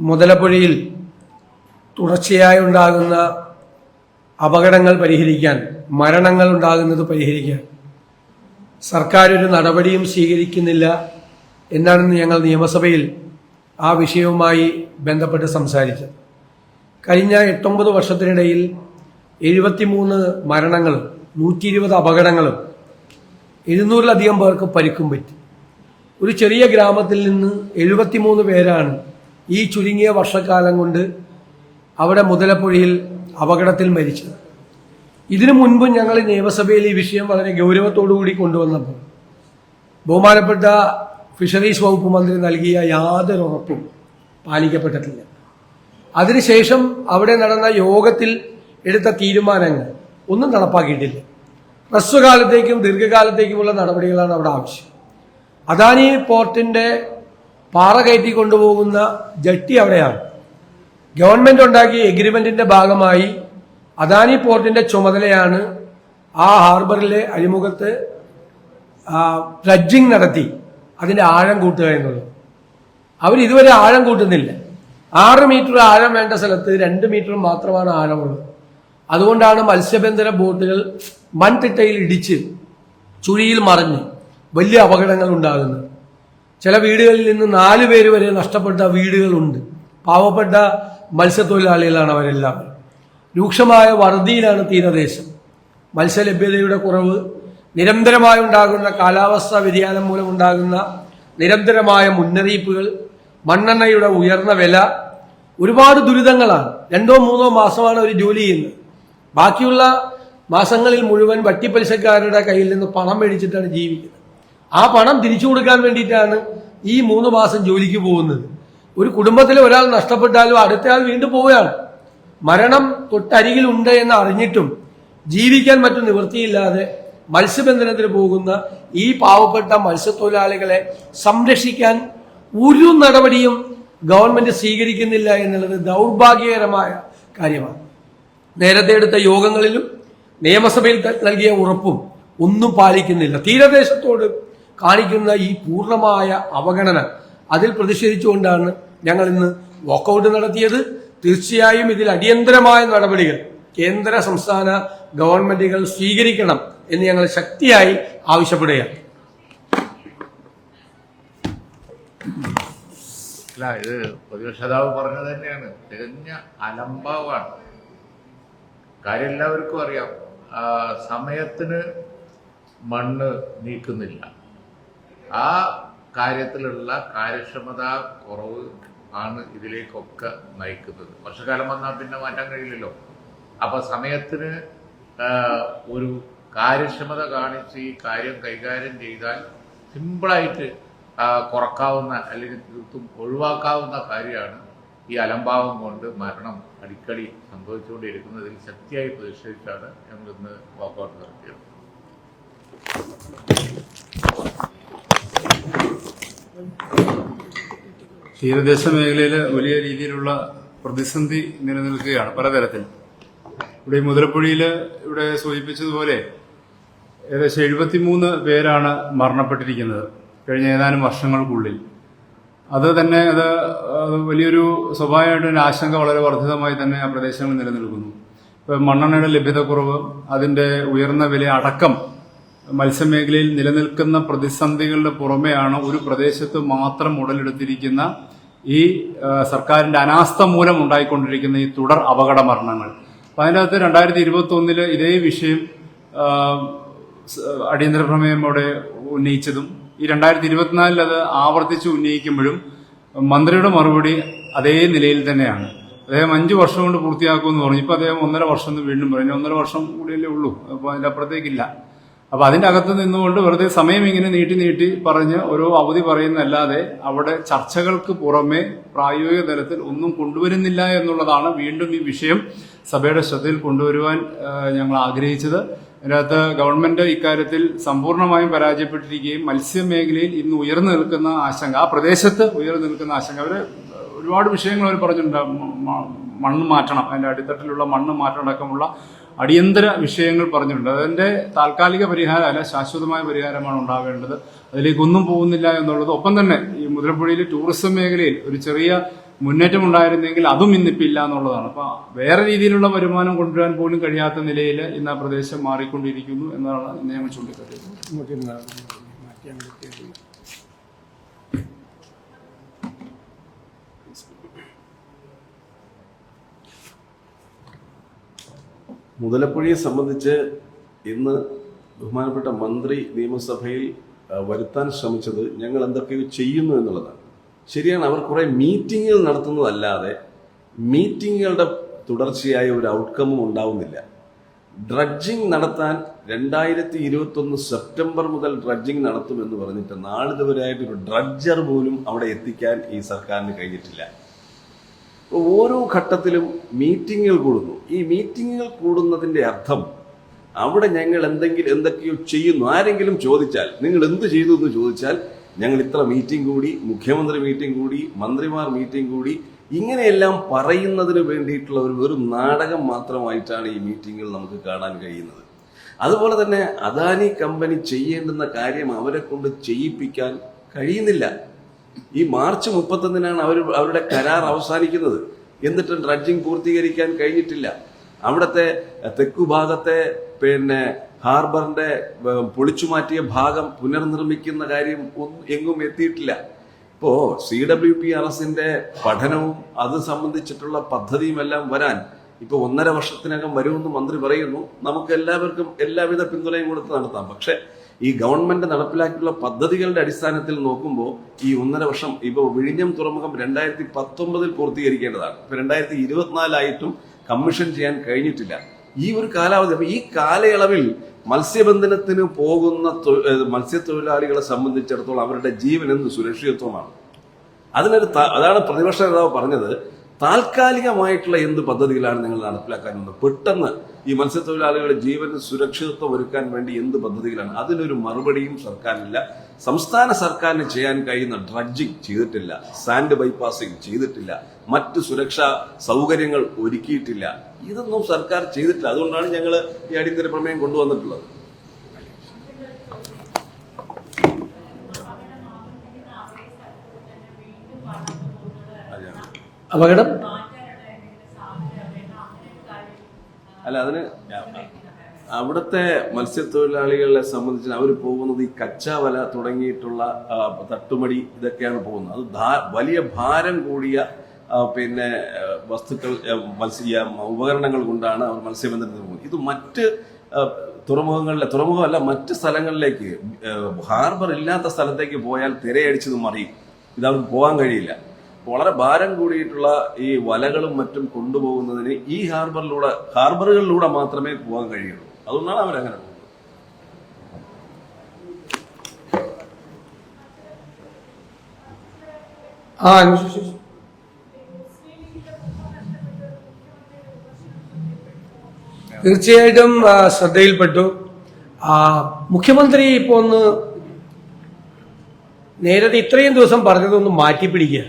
മുതലപ്പുഴയിൽ തുടർച്ചയായി ഉണ്ടാകുന്ന അപകടങ്ങൾ പരിഹരിക്കാൻ മരണങ്ങൾ ഉണ്ടാകുന്നത് പരിഹരിക്കാൻ സർക്കാർ ഒരു നടപടിയും സ്വീകരിക്കുന്നില്ല എന്നാണെന്ന് ഞങ്ങൾ നിയമസഭയിൽ ആ വിഷയവുമായി ബന്ധപ്പെട്ട് സംസാരിച്ചത്. കഴിഞ്ഞ എട്ടൊമ്പത് വർഷത്തിനിടയിൽ എഴുപത്തിമൂന്ന് മരണങ്ങളും നൂറ്റി ഇരുപത് അപകടങ്ങളും എഴുന്നൂറിലധികം പേർക്ക് പരിക്കും പറ്റി. ഒരു ചെറിയ ഗ്രാമത്തിൽ നിന്ന് എഴുപത്തിമൂന്ന് പേരാണ് ഈ ചുരുങ്ങിയ വർഷക്കാലം കൊണ്ട് അവിടെ മുതലപ്പുഴയിൽ അപകടത്തിൽ മരിച്ചത്. ഇതിനു മുൻപ് ഞങ്ങൾ നിയമസഭയിൽ ഈ വിഷയം വളരെ ഗൗരവത്തോടു കൂടി കൊണ്ടുവന്നപ്പോൾ ബഹുമാനപ്പെട്ട ഫിഷറീസ് വകുപ്പ് മന്ത്രി നൽകിയ യാതൊരു ഉറപ്പും പാലിക്കപ്പെട്ടിട്ടില്ല. അതിനുശേഷം അവിടെ നടന്ന യോഗത്തിൽ എടുത്ത തീരുമാനങ്ങൾ ഒന്നും നടപ്പാക്കിയിട്ടില്ല. ഹ്രസ്വകാലത്തേക്കും ദീർഘകാലത്തേക്കുമുള്ള നടപടികളാണ് അവിടെ ആവശ്യം. അദാനി പോർട്ടിന്റെ പാറ കയറ്റി കൊണ്ടുപോകുന്ന ജട്ടി അവിടെയാണ്. ഗവൺമെന്റ് ഉണ്ടാക്കിയ എഗ്രിമെന്റിന്റെ ഭാഗമായി അദാനി പോർട്ടിന്റെ ചുമതലയാണ് ആ ഹാർബറിലെ അഴിമുഖത്ത് ഡ്രഡ്ജിങ് നടത്തി അതിന്റെ ആഴം കൂട്ടുക എന്നുള്ളത്. അവർ ഇതുവരെ ആഴം കൂട്ടുന്നില്ല. ആറ് മീറ്റർ ആഴം വേണ്ട സ്ഥലത്ത് രണ്ട് മീറ്റർ മാത്രമാണ് ആഴമുള്ളത്. അതുകൊണ്ടാണ് മത്സ്യബന്ധന ബോട്ടുകൾ മൺതിട്ടയിൽ ഇടിച്ച് ചുഴിയിൽ മറിഞ്ഞ് വലിയ അപകടങ്ങൾ ഉണ്ടാകുന്നത്. ചില വീടുകളിൽ നിന്ന് നാല് പേര് വരെ നഷ്ടപ്പെട്ട വീടുകളുണ്ട്. പാവപ്പെട്ട മത്സ്യത്തൊഴിലാളികളാണ് അവരെല്ലാവരും രൂക്ഷമായ വറുതിയിലാണ് തീരദേശം. മത്സ്യലഭ്യതയുടെ കുറവ് നിരന്തരമായി ഉണ്ടാകുന്ന കാലാവസ്ഥാ വ്യതിയാനം മൂലമുണ്ടാകുന്ന നിരന്തരമായ മുന്നറിയിപ്പുകൾ മണ്ണെണ്ണയുടെ ഉയർന്ന വില ഒരുപാട് ദുരിതങ്ങളാണ്. രണ്ടോ മൂന്നോ മാസമാണ് ഒരു ജോലി ചെയ്യുന്നത്. ബാക്കിയുള്ള മാസങ്ങളിൽ മുഴുവൻ വട്ടിപ്പലിശക്കാരുടെ കയ്യിൽ നിന്ന് പണം മേടിച്ചിട്ടാണ് ജീവിക്കുന്നത്. ആ പണം തിരിച്ചു കൊടുക്കാൻ വേണ്ടിയിട്ടാണ് ഈ മൂന്ന് മാസം ജോലിക്ക് പോകുന്നത്. ഒരു കുടുംബത്തിലെ ഒരാൾ നഷ്ടപ്പെട്ടാലും അടുത്തയാൾ വീണ്ടും പോവുകയാണ്. മരണം തൊട്ടരികിൽ ഉണ്ട് എന്ന് അറിഞ്ഞിട്ടും ജീവിക്കാൻ മറ്റു നിവൃത്തിയില്ലാതെ മത്സ്യബന്ധനത്തിന് പോകുന്ന ഈ പാവപ്പെട്ട മത്സ്യത്തൊഴിലാളികളെ സംരക്ഷിക്കാൻ ഒരു നടപടിയും ഗവൺമെന്റ് സ്വീകരിക്കുന്നില്ല എന്നുള്ളത് ദൗർഭാഗ്യകരമായ കാര്യമാണ്. നേരത്തെ എടുത്ത യോഗങ്ങളിലും നിയമസഭയിൽ നൽകിയ ഉറപ്പും ഒന്നും പാലിക്കുന്നില്ല. തീരദേശത്തോട് കാണിക്കുന്ന ഈ പൂർണമായ അവഗണന അതിൽ പ്രതിഷേധിച്ചുകൊണ്ടാണ് ഞങ്ങൾ ഇന്ന് വാക്കൌട്ട് നടത്തിയത്. തീർച്ചയായും ഇതിൽ അടിയന്തരമായ നടപടികൾ കേന്ദ്ര സംസ്ഥാന ഗവൺമെന്റുകൾ സ്വീകരിക്കണം എന്ന് ഞങ്ങൾ ശക്തിയായി ആവശ്യപ്പെടുകയാണ്. അല്ല ഇത് പ്രതിപക്ഷ നേതാവ് പറഞ്ഞത് തന്നെയാണ്. തികഞ്ഞ അലംഭാവാണ് കാര്യം എല്ലാവർക്കും അറിയാം. സമയത്തിന് മണ്ണ് നീക്കുന്നില്ല. ആ കാര്യത്തിലുള്ള കാര്യക്ഷമത കുറവ് ആണ് ഇതിലേക്കൊക്കെ നയിക്കുന്നത്. വർഷകാലം വന്നാൽ പിന്നെ മാറ്റാൻ കഴിയില്ലല്ലോ. അപ്പൊ സമയത്തിന് ഒരു കാര്യക്ഷമത കാണിച്ച് ഈ കാര്യം കൈകാര്യം ചെയ്താൽ സിമ്പിളായിട്ട് കുറക്കാവുന്ന അല്ലെങ്കിൽ തീർത്തും ഒഴിവാക്കാവുന്ന കാര്യമാണ് ഈ അലംഭാവം കൊണ്ട് മരണം അടിക്കടി സംഭവിച്ചുകൊണ്ടിരിക്കുന്നതിൽ ശക്തിയായി പ്രതിഷേധിച്ചാണ് ഞങ്ങൾ ഇന്ന് വാക്കൗട്ട് നടത്തിയത്. തീരദേശ മേഖലയിൽ വലിയ രീതിയിലുള്ള പ്രതിസന്ധി നിലനിൽക്കുകയാണ് പലതരത്തിൽ. ഇവിടെ മുതിരപ്പുഴയിൽ ഇവിടെ സൂചിപ്പിച്ചതുപോലെ ഏകദേശം എഴുപത്തിമൂന്ന് പേരാണ് മരണപ്പെട്ടിരിക്കുന്നത് കഴിഞ്ഞ ഏതാനും വർഷങ്ങൾക്കുള്ളിൽ. അത് തന്നെ അത് വലിയൊരു സ്വാഭാവികമായിട്ട് ആശങ്ക വളരെ വർദ്ധിതമായി തന്നെ ആ പ്രദേശങ്ങളിൽ നിലനിൽക്കുന്നു. ഇപ്പം മണ്ണെണ്ണയുടെ ലഭ്യതക്കുറവ് അതിന്റെ ഉയർന്ന വില അടക്കം മത്സ്യമേഖലയിൽ നിലനിൽക്കുന്ന പ്രതിസന്ധികളുടെ പുറമെയാണ് ഒരു പ്രദേശത്ത് മാത്രം ഉടലെടുത്തിരിക്കുന്ന ഈ സർക്കാരിന്റെ അനാസ്ഥ മൂലം ഉണ്ടായിക്കൊണ്ടിരിക്കുന്ന ഈ തുടർ അപകട മരണങ്ങൾ അപ്പൊ അതിനകത്ത് രണ്ടായിരത്തി ഇരുപത്തി ഒന്നിൽ ഇതേ വിഷയം അടിയന്തര പ്രമേയം അവിടെ ഉന്നയിച്ചതും ഈ രണ്ടായിരത്തി ഇരുപത്തിനാലിൽ അത് ആവർത്തിച്ച് ഉന്നയിക്കുമ്പോഴും മന്ത്രിയുടെ മറുപടി അതേ നിലയിൽ തന്നെയാണ്. അദ്ദേഹം അഞ്ചു വർഷം കൊണ്ട് പൂർത്തിയാക്കുമെന്ന് പറഞ്ഞു. ഇപ്പൊ അദ്ദേഹം ഒന്നര വർഷം എന്ന് വീണ്ടും പറഞ്ഞു. ഒന്നര വർഷം കൂടിയല്ലേ ഉള്ളൂ. അപ്പോൾ അതിന്റെ അപ്പുറത്തേക്കില്ല അപ്പൊ അതിന്റെ അകത്ത് നിന്നുകൊണ്ട് വെറുതെ സമയം ഇങ്ങനെ നീട്ടി നീട്ടി പറഞ്ഞ് ഓരോ അവധി പറയുന്നല്ലാതെ അവിടെ ചർച്ചകൾക്ക് പുറമെ പ്രായോഗിക തലത്തിൽ ഒന്നും കൊണ്ടുവരുന്നില്ല എന്നുള്ളതാണ് വീണ്ടും ഈ വിഷയം സഭയുടെ ശ്രദ്ധയിൽ കൊണ്ടുവരുവാൻ ഞങ്ങൾ ആഗ്രഹിച്ചത്. അതിനകത്ത് ഗവൺമെന്റ് ഇക്കാര്യത്തിൽ സമ്പൂർണമായും പരാജയപ്പെട്ടിരിക്കുകയും മത്സ്യമേഖലയിൽ ഇന്ന് ഉയർന്നു നിൽക്കുന്ന ആശങ്ക ആ പ്രദേശത്ത് ഉയർന്നു നിൽക്കുന്ന ആശങ്ക അവർ ഒരുപാട് വിഷയങ്ങൾ അവർ പറഞ്ഞിട്ടുണ്ട്. മണ്ണ് മാറ്റണം അതിന്റെ അടിത്തട്ടിലുള്ള മണ്ണ് മാറ്റം അടക്കമുള്ള അടിയന്തര വിഷയങ്ങൾ പറഞ്ഞിട്ടുണ്ട്. അതിന്റെ താൽക്കാലിക പരിഹാരമല്ല ശാശ്വതമായ പരിഹാരമാണ് ഉണ്ടാവേണ്ടത് അതിലേക്കൊന്നും പോകുന്നില്ല എന്നുള്ളത് ഒപ്പം തന്നെ ഈ മുതലപ്പുഴയിലെ ടൂറിസം മേഖലയിൽ ഒരു ചെറിയ മുന്നേറ്റം ഉണ്ടായിരുന്നെങ്കിൽ അതും ഇന്നിപ്പില്ല എന്നുള്ളതാണ്. അപ്പോൾ വേറെ രീതിയിലുള്ള വരുമാനം കൊണ്ടുവരാൻ പോലും കഴിയാത്ത നിലയിൽ ഇന്ന് ആ പ്രദേശം മാറിക്കൊണ്ടിരിക്കുന്നു എന്നാണ് ഇന്ന് ഞങ്ങൾ ചൂണ്ടിക്കാട്ടിയത്. മുതലപ്പുഴയെ സംബന്ധിച്ച് ഇന്ന് ബഹുമാനപ്പെട്ട മന്ത്രി നിയമസഭയിൽ വരുത്താൻ ശ്രമിച്ചത് ഞങ്ങൾ എന്തൊക്കെയോ ചെയ്യുന്നു എന്നുള്ളതാണ്. ശരിയാണ് അവർ കുറെ മീറ്റിങ്ങുകൾ നടത്തുന്നതല്ലാതെ മീറ്റിങ്ങുകളുടെ തുടർച്ചയായ ഒരു ഔട്ട്കമ്മും ഉണ്ടാവുന്നില്ല. ഡ്രഡ്ജിങ് നടത്താൻ രണ്ടായിരത്തി ഇരുപത്തൊന്ന് സെപ്റ്റംബർ മുതൽ ഡ്രഡ്ജിങ് നടത്തുമെന്ന് പറഞ്ഞിട്ട് നാളിതുവരെയായിട്ട് ഒരു ഡ്രഡ്ജർ പോലും അവിടെ എത്തിക്കാൻ ഈ സർക്കാരിന് കഴിഞ്ഞിട്ടില്ല. ഓരോ ഘട്ടത്തിലും മീറ്റിങ്ങുകൾ കൂടുന്നു. ഈ മീറ്റിങ്ങുകൾ കൂടുന്നതിന്റെ അർത്ഥം അവിടെ ഞങ്ങൾ എന്തെങ്കിലും എന്തൊക്കെയോ ചെയ്യുന്നു. ആരെങ്കിലും ചോദിച്ചാൽ നിങ്ങൾ എന്ത് ചെയ്തു എന്ന് ചോദിച്ചാൽ ഞങ്ങൾ ഇത്ര മീറ്റിംഗ് കൂടി മുഖ്യമന്ത്രി മീറ്റിംഗ് കൂടി മന്ത്രിമാർ മീറ്റിംഗ് കൂടി ഇങ്ങനെയെല്ലാം പറയുന്നതിന് വേണ്ടിയിട്ടുള്ള ഒരു വെറും നാടകം മാത്രമായിട്ടാണ് ഈ മീറ്റിങ്ങുകൾ നമുക്ക് കാണാൻ കഴിയുന്നത്. അതുപോലെ തന്നെ അദാനി കമ്പനി ചെയ്യേണ്ടുന്ന കാര്യം അവരെ കൊണ്ട് ചെയ്യിപ്പിക്കാൻ കഴിയുന്നില്ല. ഈ മാർച്ച് മുപ്പത്തൊന്നിനാണ് അവർ അവരുടെ കരാർ അവസാനിക്കുന്നത്. എന്നിട്ടും ഡ്രഡ്ജിങ് പൂർത്തീകരിക്കാൻ കഴിഞ്ഞിട്ടില്ല. അവിടുത്തെ തെക്കു ഭാഗത്തെ പിന്നെ ഹാർബറിന്റെ പൊളിച്ചുമാറ്റിയ പൊളിച്ചു മാറ്റിയ ഭാഗം പുനർനിർമ്മിക്കുന്ന കാര്യം എങ്ങും എത്തിയിട്ടില്ല. ഇപ്പോ സി ഡബ്ല്യു പി ആർ എസിന്റെ പഠനവും അത് സംബന്ധിച്ചിട്ടുള്ള പദ്ധതിയും എല്ലാം വരാൻ ഇപ്പൊ ഒന്നര വർഷത്തിനകം വരുമെന്ന് മന്ത്രി പറയുന്നു. നമുക്ക് എല്ലാവർക്കും എല്ലാവിധ പിന്തുണയും കൊടുത്ത് നടത്താം. പക്ഷെ ഈ ഗവൺമെന്റ് നടപ്പിലാക്കിയുള്ള പദ്ധതികളുടെ അടിസ്ഥാനത്തിൽ നോക്കുമ്പോൾ ഈ ഒന്നര വർഷം ഇപ്പോൾ വിഴിഞ്ഞം തുറമുഖം രണ്ടായിരത്തി പത്തൊമ്പതിൽ പൂർത്തീകരിക്കേണ്ടതാണ്. ഇപ്പൊ രണ്ടായിരത്തി ഇരുപത്തിനാലായിട്ടും കമ്മീഷൻ ചെയ്യാൻ കഴിഞ്ഞിട്ടില്ല. ഈ ഒരു കാലാവധി അപ്പൊ ഈ കാലയളവിൽ മത്സ്യബന്ധനത്തിന് പോകുന്ന മത്സ്യത്തൊഴിലാളികളെ സംബന്ധിച്ചിടത്തോളം അവരുടെ ജീവൻ എന്ത് സുരക്ഷിതത്വമാണ്? അതിനൊരു അതാണ് പ്രതിപക്ഷ നേതാവ് പറഞ്ഞത്. താൽക്കാലികമായിട്ടുള്ള എന്ത് പദ്ധതികളാണ് നിങ്ങൾ നടപ്പിലാക്കാൻ വന്നത് പെട്ടെന്ന് ഈ മത്സ്യത്തൊഴിലാളികളുടെ ജീവന് സുരക്ഷിതത്വം ഒരുക്കാൻ വേണ്ടി എന്ത് പദ്ധതികളാണ്? അതിനൊരു മറുപടിയും സർക്കാരിനില്ല. സംസ്ഥാന സർക്കാരിന് ചെയ്യാൻ കഴിയുന്ന ഡ്രഡ്ജിങ് ചെയ്തിട്ടില്ല. സാൻഡ് ബൈപ്പാസിംഗ് ചെയ്തിട്ടില്ല. മറ്റ് സുരക്ഷാ സൗകര്യങ്ങൾ ഒരുക്കിയിട്ടില്ല. ഇതൊന്നും സർക്കാർ ചെയ്തിട്ടില്ല. അതുകൊണ്ടാണ് ഞങ്ങൾ ഈ അടിയന്തര പ്രമേയം കൊണ്ടുവന്നിട്ടുള്ളത്. അപകടം? അല്ല അതിന് അവിടുത്തെ മത്സ്യത്തൊഴിലാളികളെ സംബന്ധിച്ച് അവർ പോകുന്നത് ഈ കച്ചാവല തുടങ്ങിയിട്ടുള്ള തട്ടുമടി ഇതൊക്കെയാണ് പോകുന്നത്. അത് വലിയ ഭാരം കൂടിയ പിന്നെ വസ്തുക്കൾ മത്സ്യ ഉപകരണങ്ങൾ കൊണ്ടാണ് അവർ മത്സ്യബന്ധനത്തിന് പോകുന്നത്. ഇത് മറ്റ് തുറമുഖങ്ങളിലെ തുറമുഖമല്ല മറ്റ് സ്ഥലങ്ങളിലേക്ക് ഹാർബർ ഇല്ലാത്ത സ്ഥലത്തേക്ക് പോയാൽ തിരയടിച്ചത് മറിയും. ഇത് അവർക്ക് പോകാൻ കഴിയില്ല. വളരെ ഭാരം കൂടിയിട്ടുള്ള ഈ വലകളും മറ്റും കൊണ്ടുപോകുന്നതിന് ഈ ഹാർബറിലൂടെ ഹാർബറുകളിലൂടെ മാത്രമേ പോകാൻ കഴിയുള്ളൂ. അതുകൊണ്ടാണ് അവരങ്ങനെ പോകുന്നത്. തീർച്ചയായിട്ടും ശ്രദ്ധയിൽപ്പെട്ടു. മുഖ്യമന്ത്രി ഇപ്പൊ ഒന്ന് നേരത്തെ ഇത്രയും ദിവസം പറഞ്ഞതൊന്ന് മാറ്റിപ്പിടിക്കുക.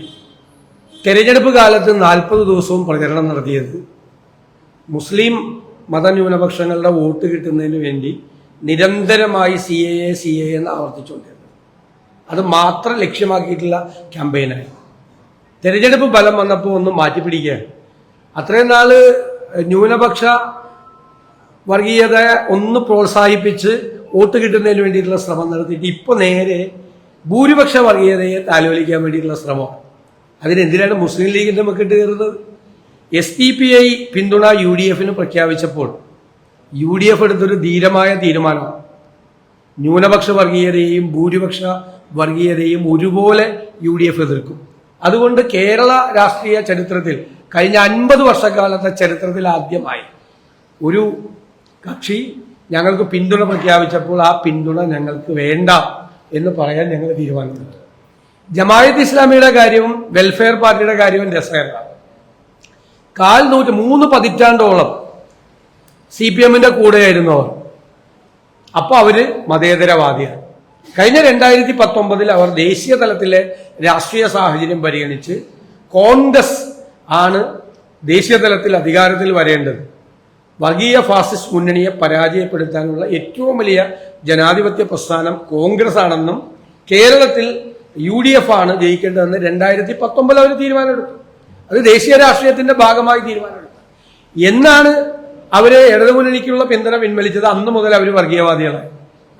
തെരഞ്ഞെടുപ്പ് കാലത്ത് നാൽപ്പത് ദിവസവും പ്രചരണം നടത്തിയത് മുസ്ലിം മതന്യൂനപക്ഷങ്ങളുടെ വോട്ട് കിട്ടുന്നതിന് വേണ്ടി നിരന്തരമായി C A A C A എന്ന് ആവർത്തിച്ചുകൊണ്ടിരുന്നു അത് മാത്രം ലക്ഷ്യമാക്കിയിട്ടുള്ള ക്യാമ്പയിനായി. തെരഞ്ഞെടുപ്പ് ഫലം വന്നപ്പോൾ ഒന്ന് മാറ്റിപ്പിടിക്കുകയാണ് അത്രയും നാൾ ന്യൂനപക്ഷ വർഗീയത ഒന്ന് പ്രോത്സാഹിപ്പിച്ച് വോട്ട് കിട്ടുന്നതിന് വേണ്ടിയിട്ടുള്ള ശ്രമം നടത്തിയിട്ട് ഇപ്പോൾ നേരെ ഭൂരിപക്ഷ വർഗീയതയെ താലോലിക്കാൻ വേണ്ടിയിട്ടുള്ള ശ്രമമാണ്. അതിനെന്തിനാണ് മുസ്ലിം ലീഗിന്റെ മക്കിട്ട് കയറുന്നത്. എസ് ഡി പി ഐ പിന്തുണ യു ഡി എഫിന് പ്രഖ്യാപിച്ചപ്പോൾ യു ഡി എഫ് എടുത്തൊരു ധീരമായ തീരുമാനമാണ്. ന്യൂനപക്ഷ വർഗീയതയെയും ഭൂരിപക്ഷ വർഗീയതയും ഒരുപോലെ യു ഡി എഫ് എതിർക്കും. അതുകൊണ്ട് കേരള രാഷ്ട്രീയ ചരിത്രത്തിൽ കഴിഞ്ഞ അൻപത് വർഷക്കാലത്തെ ചരിത്രത്തിൽ ആദ്യമായി ഒരു കക്ഷി ഞങ്ങൾക്ക് പിന്തുണ പ്രഖ്യാപിച്ചപ്പോൾ ആ പിന്തുണ ഞങ്ങൾക്ക് വേണ്ട എന്ന് പറയാൻ ഞങ്ങൾ തീരുമാനിച്ചിട്ടുണ്ട്. ജമായത്ത് ഇസ്ലാമിയുടെ കാര്യവും വെൽഫെയർ പാർട്ടിയുടെ കാര്യവും രസകരമാണ്. കാൽ നൂറ്റി മൂന്ന് പതിറ്റാണ്ടോളം സി പി എമ്മിന്റെ കൂടെയായിരുന്നു അവർ. അപ്പൊ അവർ മതേതരവാദിയാണ്. കഴിഞ്ഞ രണ്ടായിരത്തി പത്തൊമ്പതിൽ അവർ ദേശീയ തലത്തിലെ രാഷ്ട്രീയ സാഹചര്യം പരിഗണിച്ച് കോൺഗ്രസ് ആണ് ദേശീയ തലത്തിൽ അധികാരത്തിൽ വരേണ്ടത്. വർഗീയ ഫാസിസ്റ്റ് മുന്നണിയെ പരാജയപ്പെടുത്താനുള്ള ഏറ്റവും വലിയ ജനാധിപത്യ പ്രസ്ഥാനം കോൺഗ്രസ് ആണെന്നും കേരളത്തിൽ യു ഡി എഫ് ആണ് ജയിക്കേണ്ടതെന്ന് രണ്ടായിരത്തി പത്തൊമ്പത് അവർ തീരുമാനമെടുത്തു. അത് ദേശീയ രാഷ്ട്രീയത്തിന്റെ ഭാഗമായി തീരുമാനമെടുത്തു. എന്നാണ് അവരെ ഇടതുമുന്നണിക്കുള്ള പിന്തുണ പിൻവലിച്ചത് അന്ന് മുതൽ അവർ വർഗീയവാദികളായി.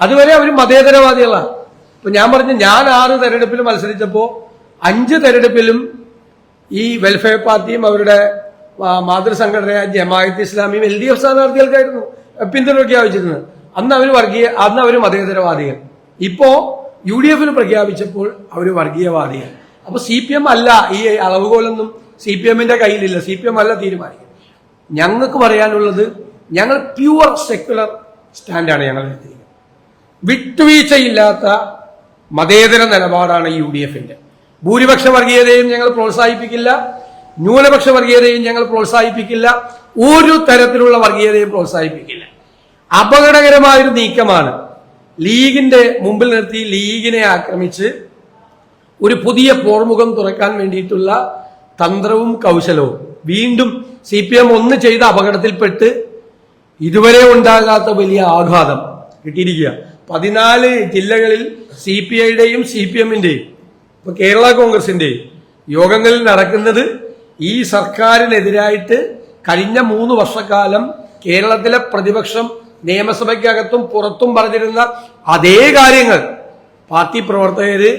അതുവരെ അവർ മതേതരവാദികളാണ് ഇപ്പൊ ഞാൻ പറഞ്ഞു ഞാൻ ആറ് തെരഞ്ഞെടുപ്പിൽ മത്സരിച്ചപ്പോ അഞ്ച് തെരഞ്ഞെടുപ്പിലും ഈ വെൽഫെയർ പാർട്ടിയും അവരുടെ മാതൃസംഘടനയായ ജമാഅത്ത് ഇസ്ലാമിയും എൽ ഡി എഫ് സ്ഥാനാർത്ഥികൾക്കായിരുന്നു പിന്തുണ പ്രഖ്യാപിച്ചിരുന്നത് അന്ന് അവർ വർഗീയ അന്ന് അവർ മതേതരവാദികൾ. ഇപ്പോ യു ഡി എഫിൽ പ്രഖ്യാപിച്ചപ്പോൾ അവർ വർഗീയവാദിയാണ്. അപ്പൊ സി പി എം അല്ല ഈ അളവുകോലൊന്നും സി പി എമ്മിന്റെ കയ്യിലില്ല. സി പി എം അല്ല തീരുമാനിക്കും ഞങ്ങൾക്ക് പറയാനുള്ളത് ഞങ്ങൾ പ്യുവർ സെക്യുലർ സ്റ്റാൻഡാണ് ഞങ്ങൾ എടുത്തിരിക്കുന്നത്. വിട്ടുവീഴ്ചയില്ലാത്ത മതേതര നിലപാടാണ് യു ഡി എഫിന്റെ. ഭൂരിപക്ഷ വർഗീയതയും ഞങ്ങൾ പ്രോത്സാഹിപ്പിക്കില്ല. ന്യൂനപക്ഷ വർഗീയതയും ഞങ്ങൾ പ്രോത്സാഹിപ്പിക്കില്ല. ഒരു തരത്തിലുള്ള വർഗീയതയും പ്രോത്സാഹിപ്പിക്കില്ല. അപകടകരമായൊരു നീക്കമാണ് ലീഗിന്റെ മുമ്പിൽ നിർത്തി ലീഗിനെ ആക്രമിച്ച് ഒരു പുതിയ പോർമുഖം തുറക്കാൻ വേണ്ടിയിട്ടുള്ള തന്ത്രവും കൗശലവും വീണ്ടും സി പി എം ഒന്ന് ചെയ്ത അപകടത്തിൽപ്പെട്ട് ഇതുവരെ ഉണ്ടാകാത്ത വലിയ ആഘാതം കിട്ടിയിരിക്കുക. പതിനാല് ജില്ലകളിൽ സി പി ഐയുടെയും സി പി എമ്മിന്റെയും ഇപ്പൊ കേരള കോൺഗ്രസിന്റെയും യോഗങ്ങളിൽ നടക്കുന്നത് ഈ സർക്കാരിനെതിരായിട്ട് കഴിഞ്ഞ മൂന്ന് വർഷക്കാലം കേരളത്തിലെ പ്രതിപക്ഷം നിയമസഭയ്ക്കകത്തും പുറത്തും പറഞ്ഞിരുന്ന അതേ കാര്യങ്ങൾ പാർട്ടി പ്രവർത്തകര്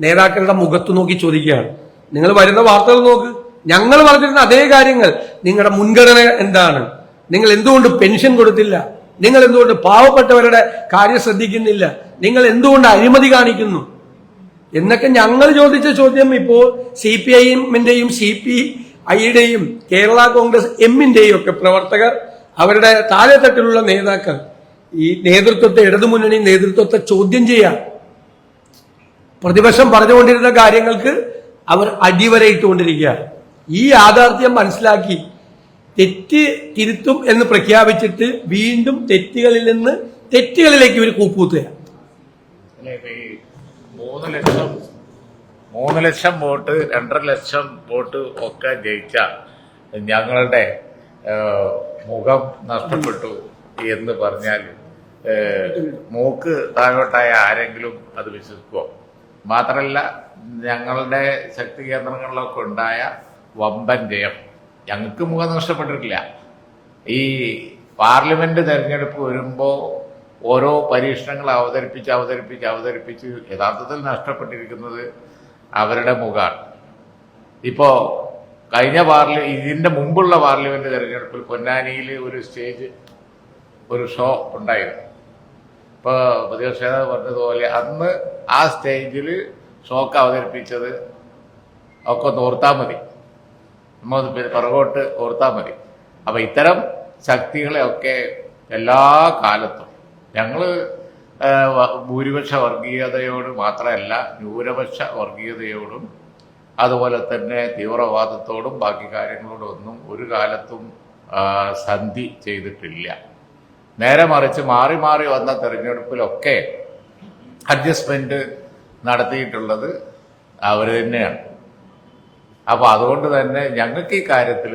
നേതാക്കളുടെ മുഖത്ത് നോക്കി ചോദിക്കുകയാണ്. നിങ്ങൾ വരുന്ന വാർത്തകൾ നോക്ക്. ഞങ്ങൾ പറഞ്ഞിരുന്ന അതേ കാര്യങ്ങൾ നിങ്ങളുടെ മുൻഗണന എന്താണ്? നിങ്ങൾ എന്തുകൊണ്ട് പെൻഷൻ കൊടുത്തില്ല? നിങ്ങൾ എന്തുകൊണ്ട് പാവപ്പെട്ടവരുടെ കാര്യം ശ്രദ്ധിക്കുന്നില്ല? നിങ്ങൾ എന്തുകൊണ്ട് അഴിമതി കാണിക്കുന്നു? എന്നൊക്കെ ഞങ്ങൾ ചോദിച്ച ചോദ്യം ഇപ്പോൾ സി പി ഐ എമ്മിന്റെയും സി പി ഐയുടെയും കേരള കോൺഗ്രസ് എമ്മിന്റെയും ഒക്കെ പ്രവർത്തകർ അവരുടെ താഴെത്തട്ടിലുള്ള നേതാക്കൾ ഈ നേതൃത്വത്തെ ഇടതുമുന്നണി നേതൃത്വത്തെ ചോദ്യം ചെയ്യാം പ്രതിപക്ഷം പറഞ്ഞുകൊണ്ടിരുന്ന കാര്യങ്ങൾക്ക് അവർ അടിവരയിട്ടുകൊണ്ടിരിക്കുകയാണ് ഈ യാഥാർത്ഥ്യം മനസ്സിലാക്കി തെറ്റ് തിരുത്തും എന്ന് പ്രഖ്യാപിച്ചിട്ട് വീണ്ടും തെറ്റുകളിൽ നിന്ന് തെറ്റുകളിലേക്ക് ഇവർ കൂപ്പുകൂത്തുക. ലക്ഷം മൂന്ന് ലക്ഷം വോട്ട് രണ്ടര ലക്ഷം വോട്ട് ഒക്കെ ജയിച്ച ഞങ്ങളുടെ മുഖം നഷ്ടപ്പെട്ടു എന്ന് പറഞ്ഞാൽ മൂക്ക് താഴോട്ടായ ആരെങ്കിലും അത് വിശ്വസിക്കുമോ മാത്രമല്ല ഞങ്ങളുടെ ശക്തി കേന്ദ്രങ്ങളിലൊക്കെ ഉണ്ടായ വമ്പൻ ജയം. ഞങ്ങൾക്ക് മുഖം നഷ്ടപ്പെട്ടിട്ടില്ല. ഈ പാർലമെന്റ് തെരഞ്ഞെടുപ്പ് വരുമ്പോൾ ഓരോ പരീക്ഷണങ്ങൾ അവതരിപ്പിച്ച് അവതരിപ്പിച്ച് അവതരിപ്പിച്ച് യഥാർത്ഥത്തിൽ നഷ്ടപ്പെട്ടിരിക്കുന്നത് അവരുടെ മുഖമാണ് ഇപ്പോ കഴിഞ്ഞ പാർലമെന്റ് ഇതിന്റെ മുമ്പുള്ള പാർലമെന്റ് തെരഞ്ഞെടുപ്പിൽ പൊന്നാനിയിൽ ഒരു സ്റ്റേജ് ഒരു ഷോ ഉണ്ടായിരുന്നു. ഇപ്പോൾ പ്രതിപക്ഷ നേതാവ് പറഞ്ഞതുപോലെ അന്ന് ആ സ്റ്റേജിൽ ഷോക്ക് അവതരിപ്പിച്ചത് ഒക്കെ ഒന്ന് ഓർത്താൽ മതി. നമ്മൾ പുറകോട്ട് ഓർത്താൽ മതി. അപ്പൊ ഇത്തരം ശക്തികളെയൊക്കെ എല്ലാ കാലത്തും ഞങ്ങൾ ഭൂരിപക്ഷ വർഗീയതയോട് മാത്രമല്ല ന്യൂനപക്ഷ വർഗീയതയോടും അതുപോലെ തന്നെ തീവ്രവാദത്തോടും ബാക്കി കാര്യങ്ങളോടും ഒന്നും ഒരു കാലത്തും സന്ധി ചെയ്തിട്ടില്ല. നേരെ മറിച്ച് മാറി മാറി വന്ന തെരഞ്ഞെടുപ്പിലൊക്കെ അഡ്ജസ്റ്റ്മെന്റ് നടത്തിയിട്ടുള്ളത് അവർ തന്നെയാണ്. അപ്പോൾ അതുകൊണ്ട് തന്നെ ഞങ്ങൾക്ക് ഈ കാര്യത്തിൽ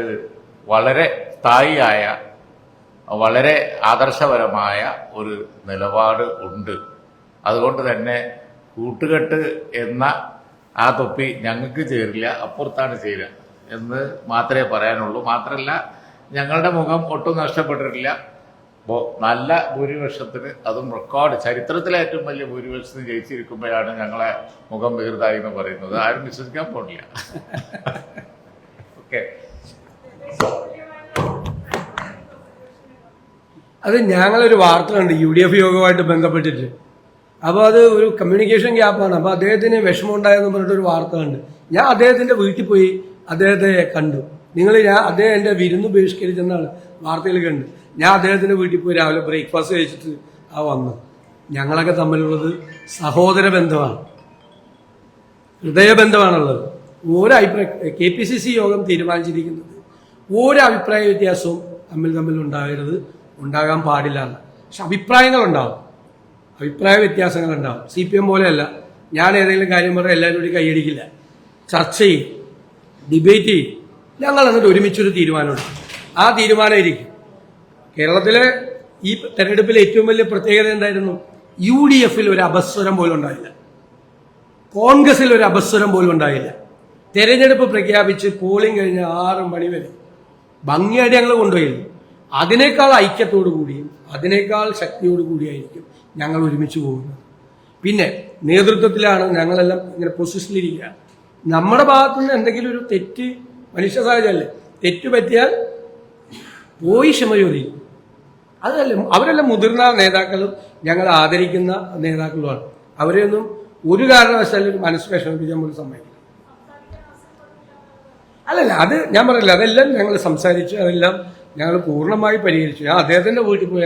വളരെ സ്ഥായിയായ വളരെ ആദർശപരമായ ഒരു നിലപാട് ഉണ്ട്. അതുകൊണ്ട് തന്നെ കൂട്ടുകെട്ട് എന്ന ആ തൊപ്പി ഞങ്ങൾക്ക് ചേരില്ല അപ്പുറത്താണ് ചേരുക എന്ന് മാത്രമേ പറയാനുള്ളൂ. മാത്രമല്ല ഞങ്ങളുടെ മുഖം ഒട്ടും നഷ്ടപ്പെട്ടിട്ടില്ല. അപ്പോൾ നല്ല ഭൂരിപക്ഷത്തിന് അതും റെക്കോർഡ് ചരിത്രത്തിലെ ഏറ്റവും വലിയ ഭൂരിപക്ഷത്തിന് ജയിച്ചിരിക്കുമ്പോഴാണ് ഞങ്ങളെ മുഖം വികൃതായി എന്ന് പറയുന്നത്. ആരും വിശ്വസിക്കാൻ പോണില്ല ഓക്കെ അത് ഞങ്ങളൊരു വാർത്ത കണ്ട് യു ഡി എഫ് യോഗവുമായിട്ട് ബന്ധപ്പെട്ടിട്ട്. അപ്പോൾ അത് ഒരു കമ്മ്യൂണിക്കേഷൻ ഗ്യാപ്പാണ് അപ്പോൾ അദ്ദേഹത്തിന് വിഷമം ഉണ്ടായെന്ന് പറഞ്ഞിട്ട് ഒരു വാർത്ത കണ്ട് ഞാൻ അദ്ദേഹത്തിന്റെ വീട്ടിൽ പോയി അദ്ദേഹത്തെ കണ്ടു. നിങ്ങൾ ഞാൻ അദ്ദേഹം എന്റെ വിരുന്ന് ബഹിഷ്കരിച്ചെന്നാണ് വാർത്തയിൽ കണ്ട് ഞാൻ അദ്ദേഹത്തിന്റെ വീട്ടിൽ പോയി രാവിലെ ബ്രേക്ക്ഫാസ്റ്റ് കഴിച്ചിട്ട് ആ വന്നു. ഞങ്ങളൊക്കെ തമ്മിലുള്ളത് സഹോദര ബന്ധമാണ്. ഹൃദയബന്ധമാണുള്ളത്. ഒരു അഭിപ്രായ കെ പി സി സി യോഗം തീരുമാനിച്ചിരിക്കുന്നത്. ഒരു അഭിപ്രായ വ്യത്യാസവും തമ്മിൽ തമ്മിൽ ഉണ്ടാകരുത്. ഉണ്ടാകാൻ പാടില്ല പക്ഷെ അഭിപ്രായങ്ങൾ ഉണ്ടാവും അഭിപ്രായ വ്യത്യാസങ്ങൾ ഉണ്ടാവും. സി പി എം പോലെയല്ല. ഞാൻ ഏതെങ്കിലും കാര്യം പറഞ്ഞാൽ എല്ലാവരും കൂടി കൈയടിക്കില്ല. ചർച്ച ചെയ്യും. ഡിബേറ്റ് ചെയ്യും. ഞങ്ങൾ എന്നിട്ട് ഒരുമിച്ചൊരു തീരുമാനമുണ്ട്. ആ തീരുമാനമായിരിക്കും. കേരളത്തിലെ ഈ തെരഞ്ഞെടുപ്പിലെ ഏറ്റവും വലിയ പ്രത്യേകത എന്തായിരുന്നു? യു ഡി എഫിൽ ഒരു അപസ്വരം പോലും ഉണ്ടായില്ല. കോൺഗ്രസിൽ ഒരു അപസ്വരം പോലും ഉണ്ടായില്ല. തെരഞ്ഞെടുപ്പ് പ്രഖ്യാപിച്ച് പോളിംഗ് കഴിഞ്ഞ ആറ് മണി വരെ ഭംഗിയായിട്ട് ഞങ്ങൾ കൊണ്ടുപോയില്ല അതിനേക്കാൾ ഐക്യത്തോടു കൂടിയും അതിനേക്കാൾ ശക്തിയോടുകൂടിയായിരിക്കും ഞങ്ങൾ ഒരുമിച്ച് പോകുന്നത്. പിന്നെ നേതൃത്വത്തിലാണ് ഞങ്ങളെല്ലാം ഇങ്ങനെ പൊസിഷനിലിരിക്കുക നമ്മുടെ ഭാഗത്തു നിന്ന് എന്തെങ്കിലും ഒരു തെറ്റ് മനുഷ്യ സാഹചര്യമല്ലേ തെറ്റ് പറ്റിയാൽ പോയി ക്ഷമ ചോദിക്കും. അതല്ല അവരെല്ലാം മുതിർന്ന നേതാക്കളും ഞങ്ങൾ ആദരിക്കുന്ന നേതാക്കളുമാണ്. അവരെയൊന്നും ഒരു കാരണവശാലും മനസ്സ് വിഷമിപ്പിക്കാൻ പോലും സമ്മതിക്കില്ല. അല്ലല്ല അത് ഞാൻ പറയില്ല അതെല്ലാം ഞങ്ങൾ സംസാരിച്ചു അതെല്ലാം ഞങ്ങൾ പൂർണമായി പരിഹരിച്ചു. ഞാൻ അദ്ദേഹത്തിന്റെ വീട്ടിൽ പോയാണ്